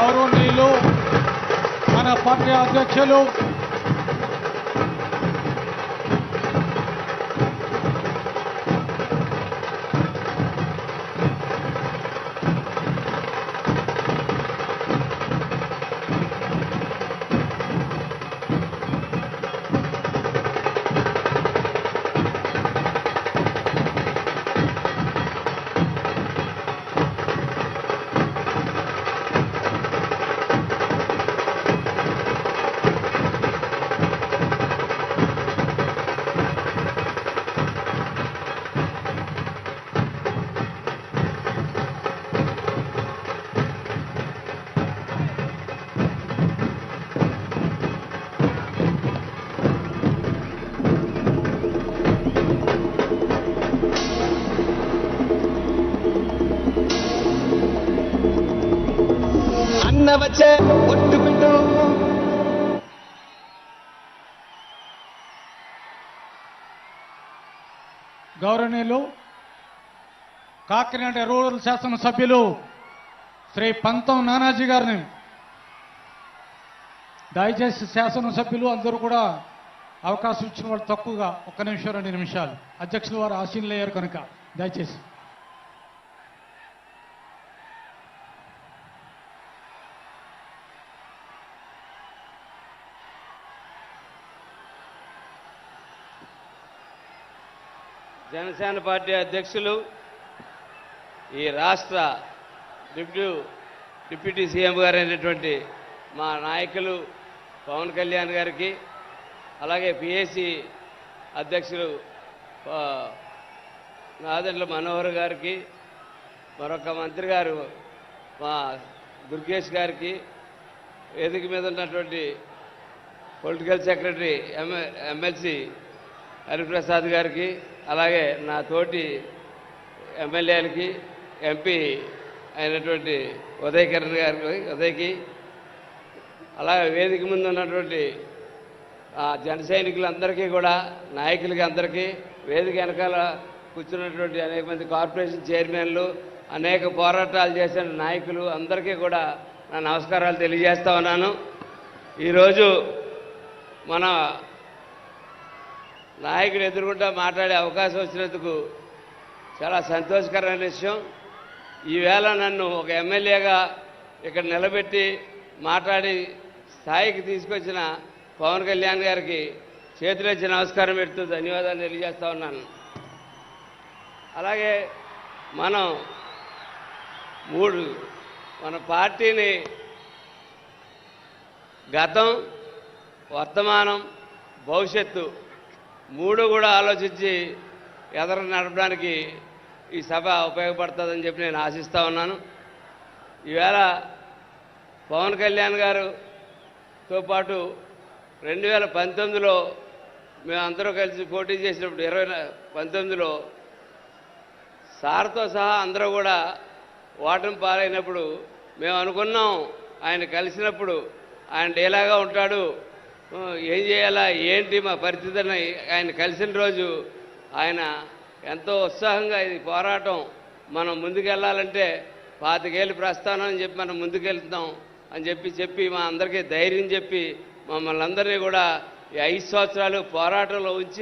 గౌరవనీయులు మన పార్టీ అధ్యక్షులు అన్న వచ్చే ఒట్టు పెట్టు. గౌరవనీయులు కాకినాడ రూరల్ శాసనసభ్యులు శ్రీ పంతం నానాజీ గారిని దయచేసి శాసనసభ్యులు అందరూ కూడా అవకాశం ఇచ్చిన వాళ్ళు తక్కువగా ఒక్క నిమిషం రెండు నిమిషాలు. అధ్యక్షుల వారు ఆశీనులయ్యారు కనుక దయచేసి. జనసేన పార్టీ అధ్యక్షులు ఈ రాష్ట్ర డిప్యూ డిప్యూటీ సీఎం గారు అయినటువంటి మా నాయకులు పవన్ కళ్యాణ్ గారికి అలాగే పిఎస్సి అధ్యక్షులు నాదండ్ల మనోహర్ గారికి మరొక మంత్రి గారు మా దుర్గేష్ గారికి వేదిక మీద ఉన్నటువంటి పొలిటికల్ సెక్రటరీ ఎమ్మె ఎమ్మెల్సీ హరిప్రసాద్ గారికి అలాగే నా తోటి ఎమ్మెల్యేలకి ఎంపీ అయినటువంటి ఉదయ్ కిరణ్ గారికి ఉదయ్కి అలాగే వేదిక ముందు ఉన్నటువంటి జన సైనికులందరికీ కూడా నాయకులకి అందరికీ వేదిక వెనకాల కూర్చున్నటువంటి అనేక మంది కార్పొరేషన్ చైర్మన్లు అనేక పోరాటాలు చేసిన నాయకులు అందరికీ కూడా నా నమస్కారాలు తెలియజేస్తా ఉన్నాను. ఈరోజు మన నాయకుడు ఎదురుకుంటా మాట్లాడే అవకాశం వచ్చినందుకు చాలా సంతోషకరమైన విషయం. ఈవేళ నన్ను ఒక ఎమ్మెల్యేగా ఇక్కడ నిలబెట్టి మాట్లాడి స్థాయికి తీసుకొచ్చిన పవన్ కళ్యాణ్ గారికి చేతులెచ్చి నమస్కారం పెడుతూ ధన్యవాదాలు తెలియజేస్తా ఉన్నాను. అలాగే మనం మూడు మన పార్టీని గతం వర్తమానం భవిష్యత్తు మూడు కూడా ఆలోచించి ఎదర నడపడానికి ఈ సభ ఉపయోగపడుతుందని చెప్పి నేను ఆశిస్తూ ఉన్నాను. ఈవేళ పవన్ కళ్యాణ్ గారుతో పాటు రెండు వేల పంతొమ్మిదిలో మేమందరూ కలిసి పోటీ చేసినప్పుడు ఇరవై పంతొమ్మిదిలో సార్తో సహా అందరూ కూడా ఓటమి పాలైనప్పుడు మేము అనుకున్నాం ఆయన కలిసినప్పుడు ఆయన ఎలాగా ఉంటాడు. ఏం చేయాలా? ఏంటి మా పరిస్థితి ఆయన కలిసిన రోజు ఆయన ఎంతో ఉత్సాహంగా ఇది పోరాటం. మనం ముందుకెళ్ళాలంటే పాతికేళ్ళు ప్రస్థానం అని చెప్పి మనం ముందుకెళ్తాం అని చెప్పి చెప్పి మా అందరికీ ధైర్యం చెప్పి మమ్మల్ని అందరినీ కూడా ఈ ఐదు సంవత్సరాలు పోరాటంలో ఉంచి